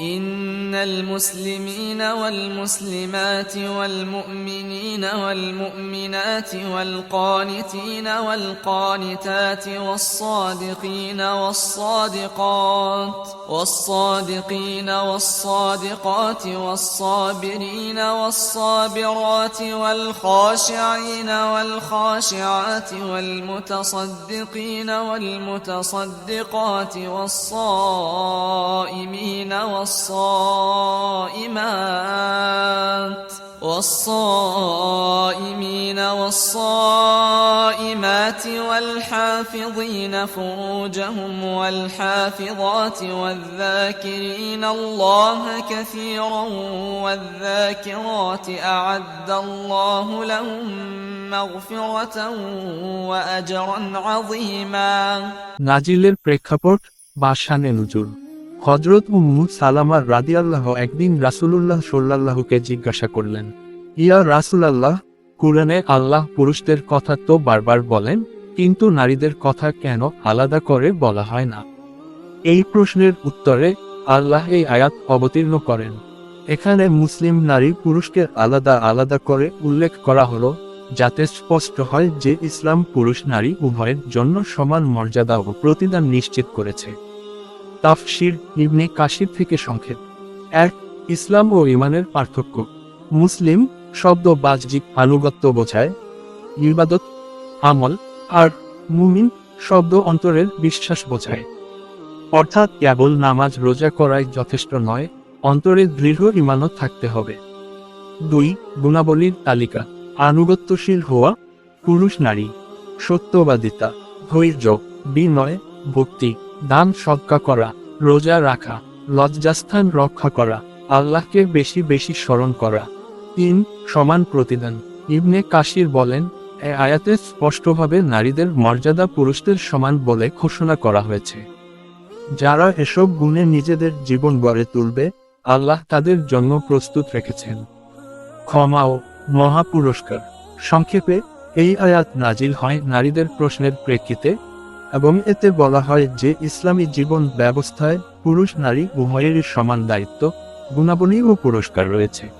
إن المسلمين والمسلمات والمؤمنين والمؤمنات والقانتين والقانتات والصادقين والصادقات والصادقين والصادقات والصابرين والصابرات والخاشعين والخاشعات والمتصدقين والمتصدقات والصائمين والصائمات والصائمين والصائمات والحافظين فروجهم والحافظات والذاكرين الله كثيرا والذاكرات أعد الله لهم مغفرة وأجرا عظيما. ناجيل البريكابورت باشان النجور হজরত উম্মু সালামা রাদিয়াল্লাহ একদিন রাসূলুল্লাহ সাল্লাল্লাহুকে জিজ্ঞাসা করলেন, ইয়া রাসূলাল্লাহ, কুরআনে আল্লাহ পুরুষদের কথা তো বারবার বলেন, কিন্তু নারীদের কথা কেন আলাদা করে বলা হয় না? এই প্রশ্নের উত্তরে আল্লাহ এই আয়াত অবতীর্ণ করেন। এখানে মুসলিম নারী পুরুষকে আলাদা আলাদা করে উল্লেখ করা হলো, যাতে স্পষ্ট হয় যে ইসলাম পুরুষ নারী উভয়ের জন্য সমান মর্যাদা ও প্রতিদান নিশ্চিত করেছে। তাফসির ইবনে কাশির থেকে সংক্ষেপ। এক, ইসলাম ও ইমানের পার্থক্য। মুসলিম শব্দ বাহ্যিক আনুগত্য বোঝায়। ইবাদত, আমল, আর মুমিন শব্দ অন্তরের বিশ্বাস বোঝায়। অর্থাৎ কেবল নামাজ রোজা করাই যথেষ্ট নয়, অন্তরে দৃঢ় ইমানত থাকতে হবে। দুই, গুণাবলীর তালিকা। আনুগত্যশীল হওয়া, পুরুষ নারী। সত্যবাদিতা, ধৈর্য, বিনয়, ভক্তি। দান সৎকা করা, রোজা রাখা, লজ্জাস্থান রক্ষা করা, আল্লাহকে বেশি বেশি স্মরণ করা। তিন, সমান প্রতিদান। ইবনে কাশির বলেন, এ আয়াতে স্পষ্টভাবে নারীদের মর্যাদা পুরুষদের সমান বলে ঘোষণা করা হয়েছে। যারা এসব গুণে নিজেদের জীবন গড়ে তুলবে, আল্লাহ তাদের জন্য প্রস্তুত রেখেছেন। ক্ষমা ও মহা পুরস্কার সংক্ষেপে, এই আয়াত নাজিল হয় নারীদের প্রশ্নের প্রেক্ষিতে এবং এতে বলা হয় যে ইসলামী জীবন ব্যবস্থায় পুরুষ নারী উভয়ের সমান দায়িত্ব, গুণাবলী ও পুরস্কার রয়েছে।